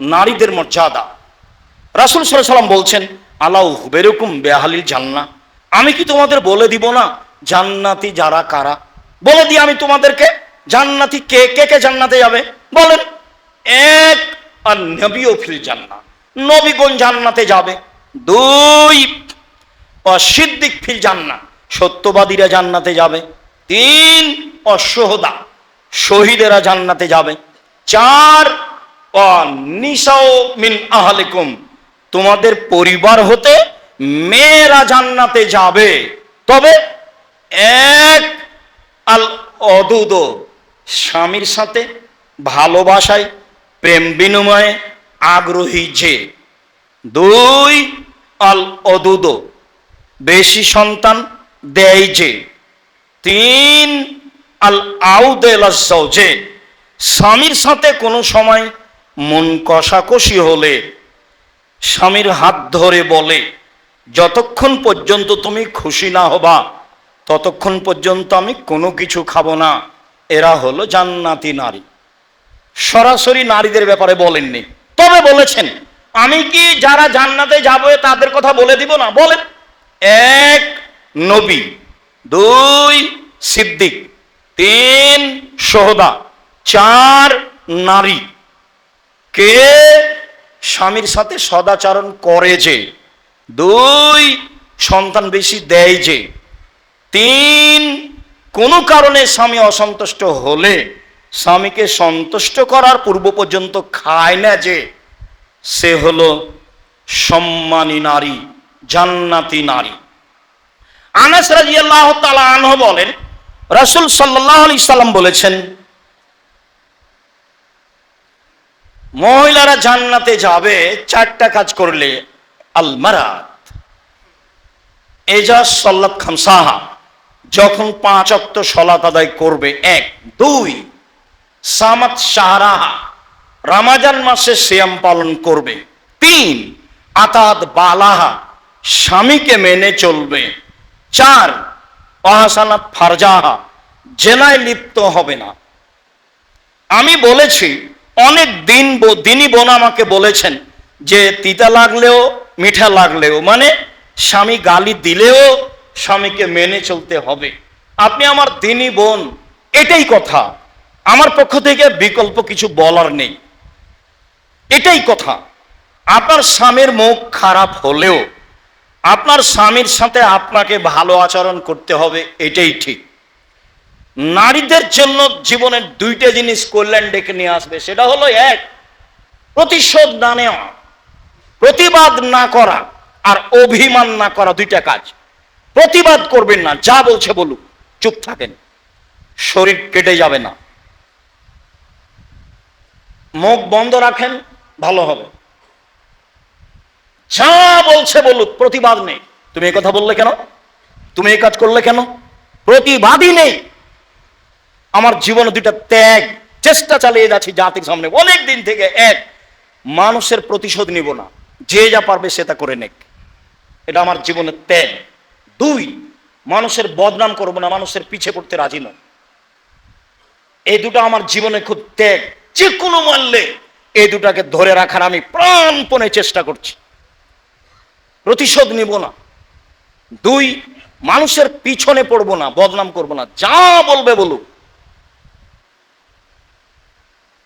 নারীদের মর্যাদা। রাসুল সাল্লাম বলছেন, আলাউ বেরকম বেহালিল জান্না আমি কি তোমাদের বলে দিব না, জান্নাতি যারা কারা? বলে দিই আমি তোমাদেরকে, জান্নাতি কে কে কে জান্নাতে যাবে? বলেন, এক আর নবী ও ফিল জান্না নবীগণ জান্নাতে যাবে। দুই অসিদ্দিক ফিল জান্না সত্যবাদীরা জান্নাতে যাবে। তিন, অসহদা। শহীদেরা জান্নাতে যাবে। চার মিন আহলিকুম। তোমাদের পরিবার হতে মেয়েরা জান্নাতে যাবে। তবে এক আল অদুদ, স্বামীর সাথে ভালোবাসায়, প্রেম বিনিময়ে আগ্রহী যে। দুই আল অদুদ, বেশি সন্তান দেয় যে। তিন আল আউদেল যে স্বামীর সাথে কোনো সময় মন কষাকষি হলে, স্বামীর হাত ধরে বলে, যতক্ষণ পর্যন্ত তুমি খুশি না হবা, ততক্ষণ পর্যন্ত আমি কোনো কিছু খাব না। এরা হলো জান্নাতি নারী। সরাসরি নারীদের ব্যাপারে বলেননি। তবে বলেছেন, আমি কি যারা জান্নাতে যাবে, তাদের কথা বলে দিব না? বলেন। এক, নবী। দুই, সিদ্দিক। তিন, সোহদা। চার, নারী। কে স্বামীর সাথে সদাচরণ করে যে? দুই, সন্তান বেশি দেয় যে? তিন, কোনো কারণে স্বামী অসন্তুষ্ট হলে স্বামীকে সন্তুষ্ট করার পূর্ব পর্যন্ত খায় না যে? সে হলো সম্মানী নারী, জান্নাতি নারী। আনাস রাজিয়াল্লাহ তালা আনহ বলেন, রাসুল সাল্লাহ আলি সাল্লাম বলেছেন মহিলারা জান্নাতে যাবে, চারটা কাজ করলে আলমারাত এজাজ সল্লাত খামসাহা, যখন পাঁচ অক্ত সলাত আদায় করবে, এক, দুই, সামাত শাহরাহা, রামাজান মাসে শ্যাম পালন করবে, তিন আতাদ বালাহা, স্বামীকে মেনে চলবে, চার, অহাসানাত ফারজাহা জেলায় লিপ্ত হবে না। আমি বলেছি, অনেক দিন দিনই বোন আমাকে বলেছেন যে, তিতা লাগলেও, মিঠা লাগলেও মানে স্বামী গালি দিলেও স্বামীকে মেনে চলতে হবে। আপনি আমার দিনই বোন, এটাই কথা। আমার পক্ষ থেকে বিকল্প কিছু বলার নেই। এটাই কথা। আপনার স্বামীর মুখ খারাপ হলেও, আপনার স্বামীর সাথে আপনাকে ভালো আচরণ করতে হবে, এটাই ঠিক। নারীদের জন্য জীবনের দুইটা জিনিস কল্যাণ ডেকে নিয়ে আসবে, সেটা হলো এক প্রতিশোধ না নেওয়া, প্রতিবাদ না করা আর অভিমান না করা দুইটা কাজ। প্রতিবাদ করবেন না, যা বলছে বলুক, চুপ থাকেন। শরীর কেটে যাবে না। মুখ বন্ধ রাখেন, ভালো হবে। যা বলছে বলুক, প্রতিবাদ নেই। তুমি এই কথা বললে কেন? তুমি এই কাজ করলে কেন? প্রতিবাদই নেই। আমার জীবনে দুইটা ত্যাগ, চেষ্টা চালিয়ে যাচ্ছি জাতির সামনে। অনেক দিন থেকে এক। মানুষের প্রতিশোধ নিব না। যে যা পারবে সে তা করে নেক। এটা আমার জীবনের ত্যাগ। দুই, মানুষের বদনাম করব না, মানুষের পিছে পড়তে রাজি নয়। এই দুটো আমার জীবনে খুব ত্যাগ। যে কোনো মূল্যে এই দুটাকে ধরে রাখার আমি প্রাণপণে চেষ্টা করছি। প্রতিশোধ নিব না। দুই, মানুষের পিছনে পড়ব না, বদনাম করব না। যা বলবে বলুক।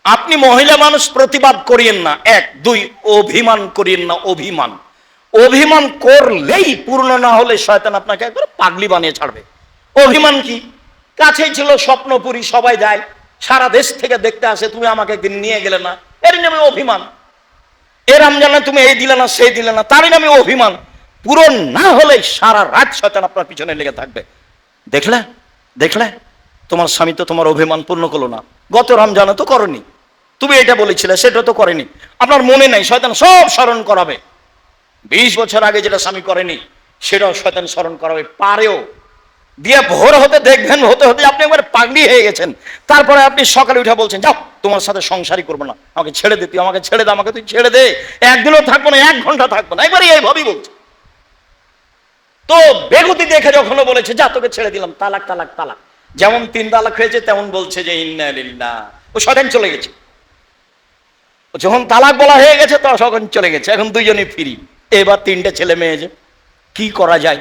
আপনি মহিলা মানুষ প্রতিবাদ করিয়েন না। এক, দুই, অভিমান করিয়েন না, অভিমান। অভিমান করলেই পূর্ণ না হলে শয়তান আপনাকে একবার পাগলি বানিয়ে ছাড়বে। অভিমান কি? কাছেই ছিল স্বপ্নপুরী, সবাই যায়। সারা দেশ থেকে দেখতে আসে, তুমি আমাকে একদিন নিয়ে গেলে না। এর নামে অভিমান। এ রমজানে তুমি এই দিলে না, সেই দিলে না, তারই নামে অভিমান। পূরণ না হলে সারা রাত শয়তান আপনার পিছনে লেগে থাকবে। দেখলে? দেখলে? তোমার স্বামী তো তোমার অভিমান পূর্ণ করল না। গত রমজানে তো করনি। তুমি এটা বলেছিলে, সেটা তো করেনি। আপনার মনে নাই, শয়তান সব স্মরণ করাবে। বিশ বছর আগে যেটা স্বামী করেনি, সেটাও শয়তান স্মরণ করাবে। পারেও। দিয়ে ভোর হতে, দেখবেন হতে হতে আপনি একবার পাগলি হয়ে গেছেন। তারপরে আপনি সকালে উঠে বলছেন, যাও, তোমার সাথে সংসারই করব না। আমাকে ছেড়ে দে, তুই আমাকে ছেড়ে দে, আমাকে তুই ছেড়ে দে। একদিনও থাকব না, এক ঘণ্টা থাকব না। একবারই এইভাবেই বলছে। তো বেগুতি দেখে যখন বলেছে, যা, তোকে ছেড়ে দিলাম। তালাক তালাক তালাক। যেমন তিন তালাক হয়েছে, তেমন বলছে যে, ইন্না ও শয়তান চলে গেছে। যখন তালাক বলা হয়ে গেছে তখন চলে গেছে। এখন দুইজনই ফ্রি। এবার তিনটে ছেলে মেয়ে যে, কি করা যায়?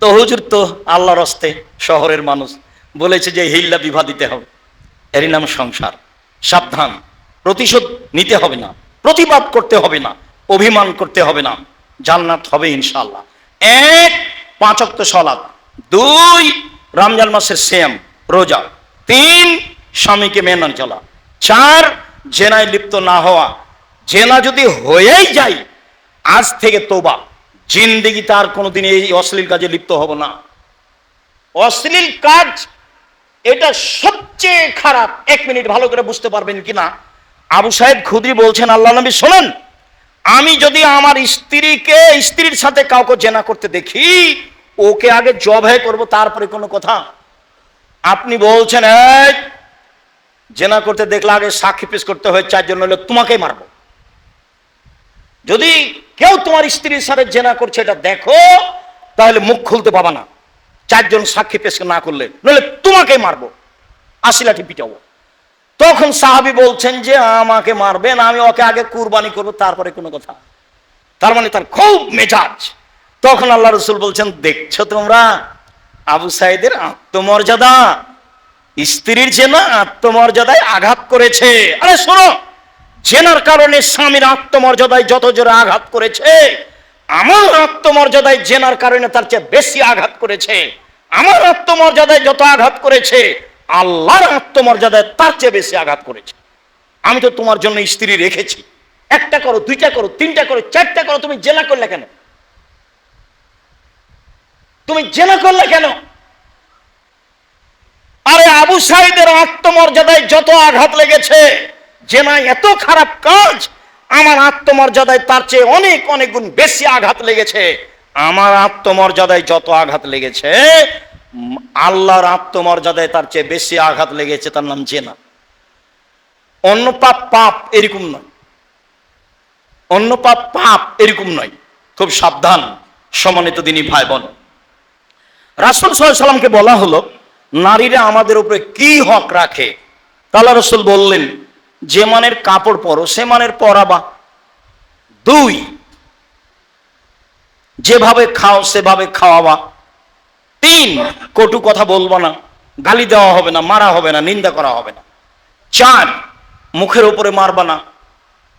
তো হুজুর তো আল্লাহর হস্তে শহরের মানুষ বলেছে যে, হিল্লা বিবাহ দিতে হবে। এরই নাম সংসার। সাবধান। প্রতিশোধ নিতে হবে না। প্রতিবাদ করতে হবে না। অভিমান করতে হবে না। জান্নাত হবে ইনশাল্লাহ এক পাঁচক্ত সলাদ দুই, রমজান মাসের সেম রোজা। তিন, স্বামীকে মেনে চলা। চার জেনায় লিপ্ত না হওয়া, জেনা যদি হয়েই যায়, আজ থেকে তোবা জিন্দিগি তার কোনোদিন এই অশ্লীল কাজে লিপ্ত হব না। অশ্লীল কাজ, এটা সবচেয়ে খারাপ। এক মিনিট ভালো করে বুঝতে পারবেন কিনা? আবু সাহেব খুদরি বলছেন, আল্লাহ নবী, শোনেন, আমি যদি আমার স্ত্রীকে, স্ত্রীর সাথে কাউকে জেনা করতে দেখি, ওকে আগে জবাই করব, তারপরে কোনো কথা? আপনি বলছেন, এই জেনা করতে দেখলে আগে সাক্ষী পেশ করতে হয়, চারজন হলে তোমাকেই মারবো। যদি কেউ তোমার স্ত্রীর সাথে জেনা করছে এটা দেখো, তাহলে মুখ খুলতে পাবা না। চারজন সাক্ষী পেশ না করলে নইলে তোমাকে মারবো। আশি লাঠি পিটাবো তখন সাহাবি বলছেন যে, আমাকে মারবেন আমি ওকে আগে কুরবানি করব, তারপরে কোনো কথা। তার মানে তার খুব মেজাজ। তখন আল্লাহ রসুল বলছেন, দেখছ তোমরা, আবু সাইদের আত্মমর্যাদা। স্ত্রীর জেনা আত্মমর্যাদায় আঘাত করেছে। আরে শোনো, জেনার কারণে স্বামীর আত্মমর্যাদায় যত জোরে আঘাত করেছে, আমার আত্মমর্যাদায় জেনার কারণে তার চেয়ে বেশি আঘাত করেছে। আমার আত্মমর্যাদায় যত আঘাত করেছে, আল্লাহর আত্মমর্যাদায় তার চেয়ে বেশি আঘাত করেছে। আমি তো তোমার জন্য স্ত্রী রেখেছি। একটা করো, দুইটা করো, তিনটা করো, চারটা করো, তুমি জেনা করলে কেন? তুমি জেনা করলে কেন? আরে আবু সাইদের আত্মমর্যাদায় যত আঘাত লেগেছে জেনা এত খারাপ কাজ, আমার আত্মমর্যাদায় তার চেয়ে অনেক অনেক গুণ বেশি আঘাত লেগেছে। আমার আত্মমর্যাদায় যত আঘাত লেগেছে, আল্লাহর আত্মমর্যাদায় তার চেয়ে বেশি আঘাত লেগেছে তার নাম জেনা। অন্য পাপ পাপ এরকম নয়। অন্য পাপ পাপ এরকম নয়। খুব সাবধান সমানিত দিনী ভাই বোন রাসুল সাল্লামকে বলা হলো নারীরা আমাদের উপরে কি হক রাখে? তালা রসুল বললেন, যে মানের কাপড় পরো, সে মানের পরাবা। দুই, যেভাবে খাও, সেভাবে খাওয়াবা। তিন, কটু কথা বলব না, গালি দেওয়া হবে না, মারা হবে না, নিন্দা করা হবে না। চার, মুখের উপরে মারবা না।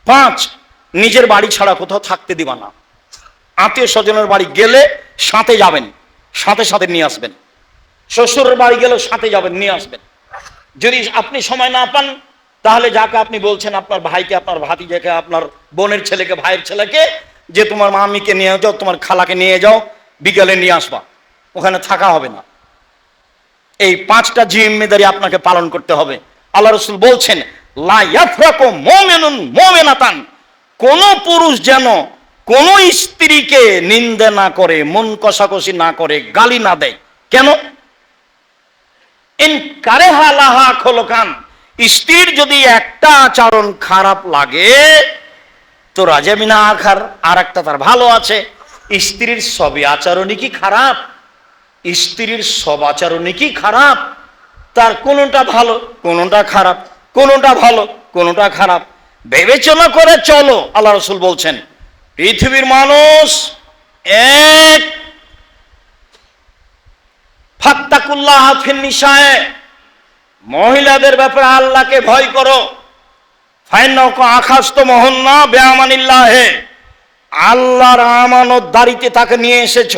পাঁচ, নিজের বাড়ি ছাড়া কোথাও থাকতে দিবা না। আত্মীয় স্বজনের বাড়ি গেলে সাথে যাবেন, সাথে সাথে নিয়ে আসবেন। শ্বশুরের বাড়ি গেলেও সাথে যাবেন, নিয়ে আসবেন। যদি আপনি সময় না পান, তাহলে যাকে আপনি বলছেন, আপনার ভাইকে, আপনার ভাতিজাকে, আপনার বোনের ছেলেকে, ভাইয়ের ছেলেকে, যে তোমার মামিকে নিয়ে যাও, তোমার খালাকে নিয়ে যাও, বিকালে নিয়ে আসবা। ওখানে থাকা হবে না। এই পাঁচটা জিম্মেদারি আপনাকে পালন করতে হবে। আল্লাহ রসুল বলছেন মুমিনাতান। কোন পুরুষ যেন কোন স্ত্রীকে নিন্দে না করে, মন কষাকষি না করে, গালি না দেয়। কেন? স্ত্রীর যদি একটা আচরণ খারাপ লাগে, তো রাজামিনা আখার আর একটা তার ভালো আছে। স্ত্রীর সবই আচরণই কি খারাপ? স্ত্রীর সব আচরণই কি খারাপ? তার কোনোটা ভালো, কোনোটা খারাপ, কোনোটা ভালো, কোনোটা খারাপ? বিবেচনা করে চলো, আল্লাহ রসুল বলছেন, পৃথিবীর মানুষ এক ফাত্তাকুল্লাহ হাফিন নিশায় মহিলাদের ব্যাপারে আল্লাহকে ভয় করো। ফাইনক আখাস্ত মোহন্না বেআমানিল্লাহে। আল্লাহর আমানত দাঁড়িতে তাকে নিয়ে এসেছ।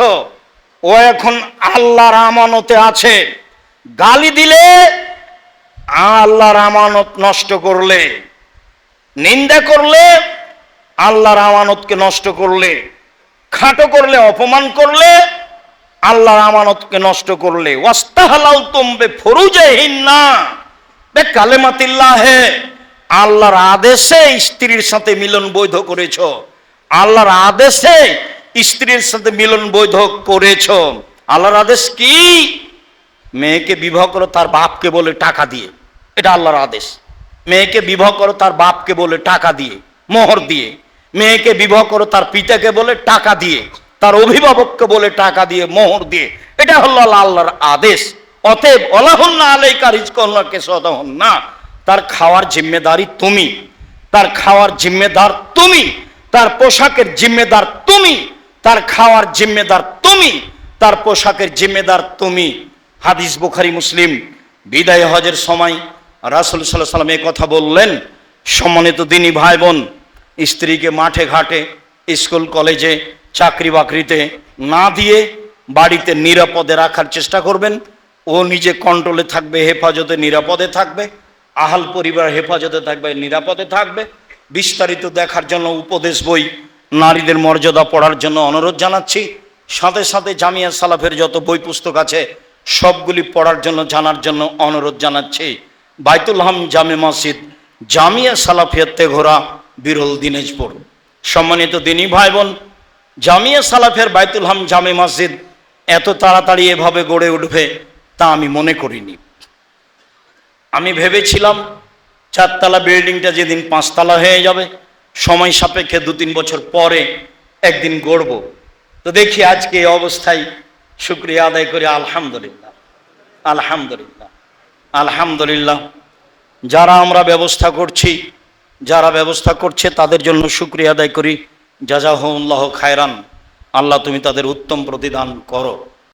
ও এখন আল্লাহর আমানতে আছে। গালি দিলে আল্লাহর আমানত নষ্ট করলে। নিন্দা করলে আল্লাহর আমানতকে নষ্ট করলে। খাটো করলে, অপমান করলে আল্লাহর আমানতকে নষ্ট করলে, ওয়াস্তাহালাউ তুমবে ফরুজাহিন না বে কালেমাতিল্লাহে। আল্লাহর আদেশে স্ত্রীর সাথে মিলন বৈধ করেছ। আল্লাহর আদেশে স্ত্রীর সাথে মিলন বৈধ করেছ। আল্লাহর আদেশ কি? মেয়েকে বিবাহ করো, তার বাপকে বলে টাকা দিয়ে। এটা আল্লাহর আদেশ। মেয়েকে বিবাহ করো, তার বাপকে বলে টাকা দিয়ে, মোহর দিয়ে। মেয়েকে বিবাহ করো, তার পিতাকে বলে টাকা দিয়ে। তার অভিভাবককে বলে টাকা দিয়ে মোহর দিয়ে। এটা হলো আল্লাহ আল্লাহর আদেশ। অতএব, অলাহন্না আলাইকা রিজকন্নাকে সদহন না। তার খাওয়ার জিম্মেদারি তুমি। তার খাওয়ার জিম্মেদার তুমি। তার পোশাকের জিম্মেদার তুমি। তার খাওয়ার জিম্মেদার তুমি। তার পোশাকের জিম্মেদার তুমি। হাদিস বুখারি, মুসলিম। বিদায় হজের সময় রাসুল সাল্লাহ সাল্লাম কথা বললেন। সম্মানিত দিনী ভাই বোন, স্ত্রীকে মাঠে ঘাটে, স্কুল, কলেজে চাকরি বাকরিতে না দিয়ে বাড়িতে নিরাপদে রাখার চেষ্টা করবেন। ও নিজে কন্ট্রোলে থাকবে, হেফাজতে নিরাপদে থাকবে, আহাল পরিবার হেফাজতে থাকবে, নিরাপদে থাকবে। বিস্তারিত দেখার জন্য উপদেশ বই, নারীদের মর্যাদা পড়ার জন্য অনুরোধ জানাচ্ছি। সাথে সাথে জামিয়া সালাফের যত বই পুস্তক আছে, সবগুলি পড়ার জন্য জানার জন্য অনুরোধ জানাচ্ছি। বাইতুল হাম জামে মসজিদ, জামিয়া সালাফিয়াতে ঘোরা বিরল দিনাজপুর সম্মানিত দিনী ভাই বোন জামিয়া সালাফের বাইতুল হাম জামে মসজিদ এত তাড়াতাড়ি এভাবে গড়ে উঠবে তা আমি মনে করিনি। আমি ভেবেছিলাম চারতলা বিল্ডিংটা যেদিন পাঁচতলা হয়ে যাবে, সময় সাপেক্ষে দু তিন বছর পরে একদিন গড়ব। তো দেখি আজকে এই অবস্থায় শুক্রিয়া আদায় করি, আলহামদুলিল্লাহ আলহামদুলিল্লাহ আলহামদুলিল্লাহ। যারা আমরা ব্যবস্থা করছি, যারা ব্যবস্থা করছে তাদের জন্য শুক্রিয়া আদায় করি। জাজাহুল্লাহ খায়রান আল্লাহ তুমি তাদের উত্তম প্রতিদান করো।